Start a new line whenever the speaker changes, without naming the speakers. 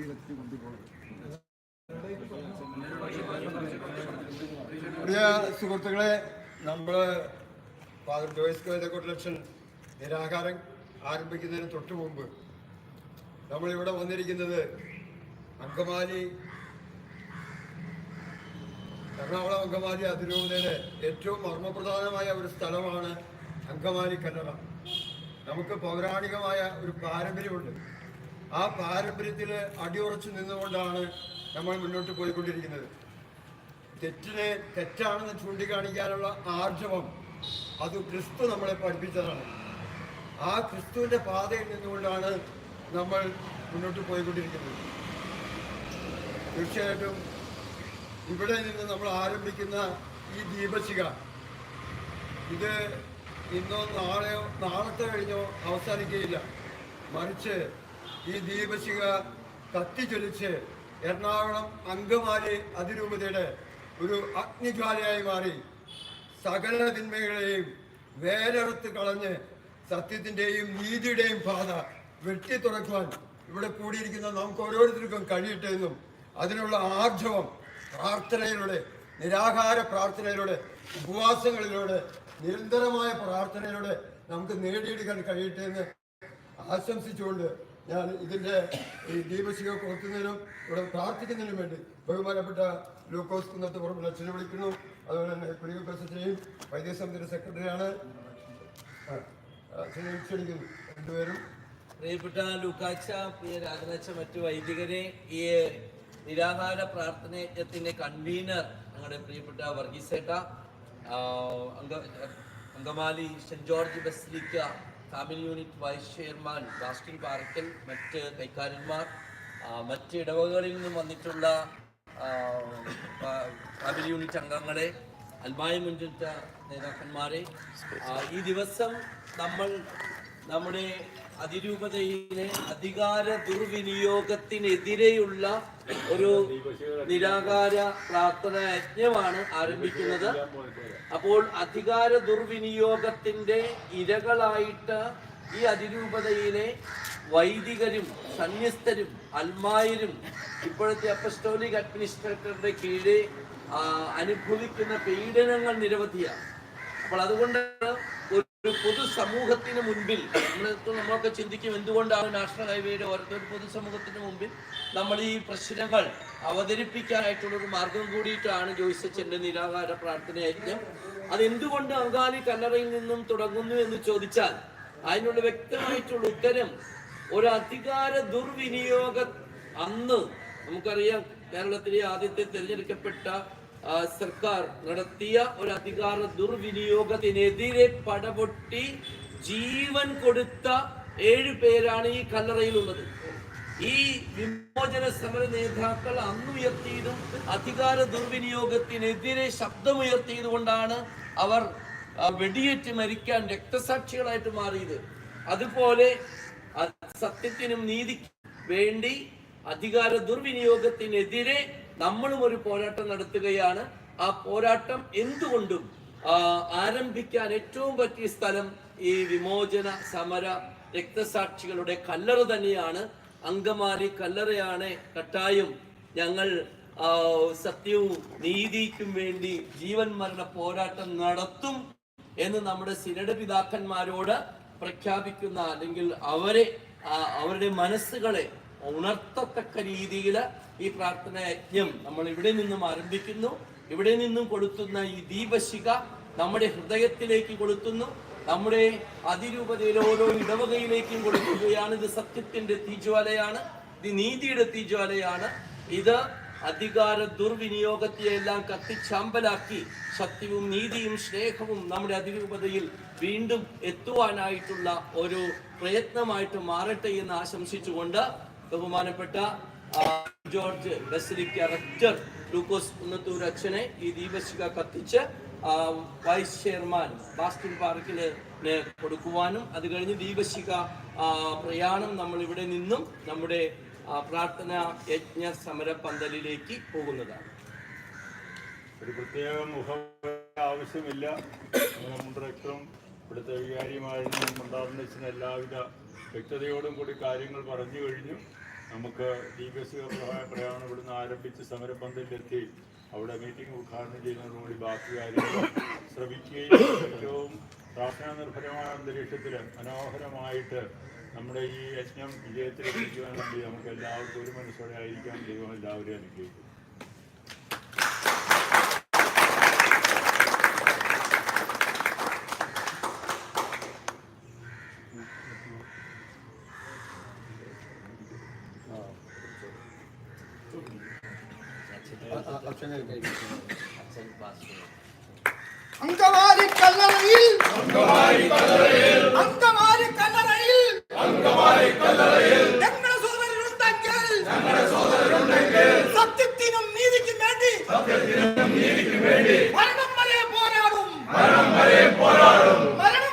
കത്തിച്ച് കൊണ്ടുപോകുന്നത്
പ്രിയ സുഹൃത്തുക്കളെ നമ്മൾ ഫാദർ ജോയിസ് കോയത കൊട്ടലക്ഷൻ നിരാഹാരം ആരംഭിക്കുന്നതിന് തൊട്ട് മുമ്പ് നമ്മളിവിടെ വന്നിരിക്കുന്നത് അങ്കമാലി എറണാകുളം അങ്കമാലി അതിരൂപതയുടെ ഏറ്റവും മർമ്മപ്രധാനമായ ഒരു സ്ഥലമാണ് അങ്കമാലി കല്ലറ. നമുക്ക് പൗരാണികമായ ഒരു പാരമ്പര്യമുണ്ട്. ആ പാരമ്പര്യത്തിൽ അടിയുറച്ചു നിന്നുകൊണ്ടാണ് നമ്മൾ മുന്നോട്ട് പോയിക്കൊണ്ടിരിക്കുന്നത്. തെറ്റിനെ തെറ്റാണെന്ന് ചൂണ്ടിക്കാണിക്കാനുള്ള ആർജവം അത് ക്രിസ്തു നമ്മളെ പഠിപ്പിച്ചതാണ്. ആ ക്രിസ്തുവിന്റെ പാതയിൽ നിന്നുകൊണ്ടാണ് നമ്മൾ മുന്നോട്ട് പോയിക്കൊണ്ടിരിക്കുന്നത്. തീർച്ചയായിട്ടും ഇവിടെ നിന്ന് നമ്മൾ ആരംഭിക്കുന്ന ഈ ദീപശിഖ ഇത് ഇന്നോ നാളെയോ നാളത്തെ കഴിഞ്ഞോ അവസാനിക്കുകയില്ല. മറിച്ച് ഈ ദീപശിഖ കത്തിച്ചൊലിച്ച് എറണാകുളം അങ്കമാലി അതിരൂപതയുടെ ഒരു അഗ്നിജ്വാലയായി മാറി. സകല തിന്മകളെയും വേരറുത്ത് കളഞ്ഞ് സത്യത്തിന്റെയും നീതിയുടെയും പാത വെട്ടി തുറക്കുവാൻ ഇവിടെ കൂടിയിരിക്കുന്ന നമുക്ക് ഓരോരുത്തർക്കും കഴിയട്ടെ എന്നും അതിനുള്ള ആർജവം പ്രാർത്ഥനയിലൂടെ നിരാഹാര പ്രാർത്ഥനയിലൂടെ ഉപവാസങ്ങളിലൂടെ നിരന്തരമായ പ്രാർത്ഥനയിലൂടെ നമുക്ക് നേടിയെടുക്കാൻ കഴിയട്ടെ എന്ന് ആശംസിച്ചുകൊണ്ട് ഞാൻ ഇതിന്റെ ഈ ദീപശിക കൊടുക്കുന്നതിനും ഇവിടെ പ്രാർത്ഥിക്കുന്നതിനും വേണ്ടി ബഹുമാനപ്പെട്ട ലൂക്കോസ് കുന്നത്ത് പുറമെ അച്ഛനെ വിളിക്കുന്നു. അതുപോലെ തന്നെ കുലിക പ്രസിഡന്റിനെയും വൈദ്യസമിതിയുടെ സെക്രട്ടറിയാണ്. ക്ഷണിക്കുന്നു രണ്ടുപേരും.
പ്രിയപ്പെട്ട ലൂക്കാച്ച പ്രിയ രാജനച്ച മറ്റു വൈദികരെ ഈ നിരാഹാര പ്രാർത്ഥന യജ്ഞത്തിന്റെ കൺവീനർ ഞങ്ങളുടെ പ്രിയപ്പെട്ട വർഗീസേട്ട അങ്ക Angamaly Saint George Basilica family unit vice chairman Bastin Parackal മറ്റ് കൈക്കാരന്മാർ മറ്റ് ഇടവകളിൽ നിന്നും വന്നിട്ടുള്ള ഫാമിലി യൂണിറ്റ് അംഗങ്ങളെ അൽമായ മുൻപിട്ട നേതാക്കന്മാരെ ഈ ദിവസം നമ്മൾ നമ്മുടെ അതിരൂപതയിലെ അധികാര ദുർവിനിയോഗത്തിനെതിരെയുള്ള ഒരു നിരാകാര പ്രാർത്ഥന യജ്ഞമാണ് ആരംഭിക്കുന്നത്. അപ്പോൾ അധികാര ദുർവിനിയോഗത്തിന്റെ ഇരകളായിട്ട് ഈ അതിരൂപതയിലെ വൈദികരും സന്യസ്തരും അൽമായരും ഇപ്പോഴത്തെ അപ്പസ്റ്റോലിക് അഡ്മിനിസ്ട്രേറ്ററുടെ കീഴിൽ അനുഭവിക്കുന്ന പീഡനങ്ങൾ നിരവധിയാണ്. അപ്പോൾ അതുകൊണ്ട് ഒരു പൊതുസമൂഹത്തിന് മുൻപിൽ നമ്മളിപ്പോൾ നമ്മളൊക്കെ ചിന്തിക്കും എന്തുകൊണ്ടാണ് നാഷണൽ ഹൈവേയുടെ ഓരോ പൊതുസമൂഹത്തിന് മുമ്പിൽ നമ്മൾ ഈ പ്രശ്നങ്ങൾ അവതരിപ്പിക്കാനായിട്ടുള്ള ഒരു മാർഗം കൂടിയിട്ടാണ് ജോയിസച്ചന്റെ നിരാകാര പ്രാർത്ഥന യജ്ഞം അതെന്തുകൊണ്ട് അങ്കാലി കല്ലറയിൽ നിന്നും തുടങ്ങുന്നു എന്ന് ചോദിച്ചാൽ അതിനുള്ള വ്യക്തമായിട്ടുള്ള ഉത്തരം ഒരു അധികാര ദുർവിനിയോഗ അന്ന് നമുക്കറിയാം കേരളത്തിലെ ആദ്യത്തെ തിരഞ്ഞെടുക്കപ്പെട്ട സർക്കാർ നടത്തിയ ഒരു അധികാര ദുർവിനിയോഗത്തിനെതിരെ പടപൊട്ടി ജീവൻ കൊടുത്ത ഏഴു പേരാണ് ഈ കല്ലറയിലുള്ളത്. ഈ വിമോചന സമര നേതാക്കൾ അന്നുയർത്തിയതും അധികാര ദുർവിനിയോഗത്തിനെതിരെ ശബ്ദമുയർത്തിയത് കൊണ്ടാണ് അവർ വെടിയേറ്റ് മരിക്കാൻ രക്തസാക്ഷികളായിട്ട് മാറിയത്. അതുപോലെ സത്യത്തിനും നീതിക്കും വേണ്ടി അധികാര ദുർവിനിയോഗത്തിനെതിരെ നമ്മളും ഒരു പോരാട്ടം നടത്തുകയാണ്. ആ പോരാട്ടം എന്തുകൊണ്ടും ആരംഭിക്കാൻ ഏറ്റവും പറ്റിയ സ്ഥലം ഈ വിമോചന സമര രക്തസാക്ഷികളുടെ കല്ലറ തന്നെയാണ്. അങ്കമാലി കല്ലറയാണ് കട്ടായും. ഞങ്ങൾ സത്യവും നീതിക്കും വേണ്ടി ജീവൻ മരണ പോരാട്ടം നടത്തും എന്ന് നമ്മുടെ സിനഡ് പിതാക്കന്മാരോട് പ്രഖ്യാപിക്കുന്ന അല്ലെങ്കിൽ അവരെ അവരുടെ മനസ്സുകളെ ഉണർത്തത്തക്ക രീതിയിൽ ഈ പ്രാർത്ഥന യജ്ഞം നമ്മൾ ഇവിടെ നിന്നും ആരംഭിക്കുന്നു. ഇവിടെ നിന്നും കൊളുത്തുന്ന ഈ ദീപശിഖ നമ്മുടെ ഹൃദയത്തിലേക്ക് കൊളുത്തുന്നു. നമ്മുടെ അതിരൂപതയിലെ ഓരോ ഇടവകയിലേക്കും കൊടുക്കുകയാണ് ഇത് സത്യത്തിന്റെ തീജ്വാലയാണ്. ഇത് നീതിയുടെ തീജ്വാലയാണ്. ഇത് അധികാര ദുർവിനിയോഗത്തെയെല്ലാം കത്തിച്ചാമ്പലാക്കി സത്യവും നീതിയും സ്നേഹവും നമ്മുടെ അതിരൂപതയിൽ വീണ്ടും എത്തുവാനായിട്ടുള്ള ഒരു പ്രയത്നമായിട്ട് മാറട്ടെ എന്ന് ആശംസിച്ചുകൊണ്ട് ബഹുമാനപ്പെട്ട George basilica rector Lukose Unnathur അച്ഛനെ ഈ ദീപശിക കത്തിച്ച് വൈസ് ചെയർമാൻ ബാസ്റ്റിൻ പാർക്കിൽ കൊടുക്കുവാനും അത് കഴിഞ്ഞ് ദീപശിക പ്രയാണം നമ്മൾ ഇവിടെ നിന്നും നമ്മുടെ പ്രാർത്ഥന യജ്ഞ സമര പന്തലിലേക്ക് പോകുന്നതാണ്.
ഒരു പ്രത്യേക മുഖം ആവശ്യമില്ല. നമ്മുടെ ഇവിടുത്തെ വികാരിയുമായിരുന്നു. മുണ്ടാറിന് എല്ലാവിധ വ്യക്തതയോടും കൂടി കാര്യങ്ങൾ പറഞ്ഞു കഴിഞ്ഞു. നമുക്ക് ദീപശിക പ്രയാണം ഇവിടുന്ന് ആരംഭിച്ച് സമരപന്തലിലെത്തി. അവിടെ മീറ്റിംഗ് ഉദ്ഘാടനം ചെയ്യുന്നതോടുകൂടി ബാക്കി കാര്യങ്ങൾ ശ്രമിക്കുകയും ഏറ്റവും പ്രാർത്ഥനാ നിർഭരമായ അന്തരീക്ഷത്തിൽ മനോഹരമായിട്ട് നമ്മുടെ ഈ യജ്ഞം വിജയത്തിലെത്തിക്കുവാൻ വേണ്ടി നമുക്ക് എല്ലാവർക്കും ഒരു മനസ്സോടെ ആയിരിക്കാൻ ദൈവം എല്ലാവരെയും അനുഗ്രഹിക്കും
അച്ഛൻ പാസ്റ്റർ
അങ്കമാലി കല്ലറയിൽ അങ്കമാലി കല്ലറയിൽ ഞങ്ങളുടെ സോദരനുണ്ടെങ്കിൽ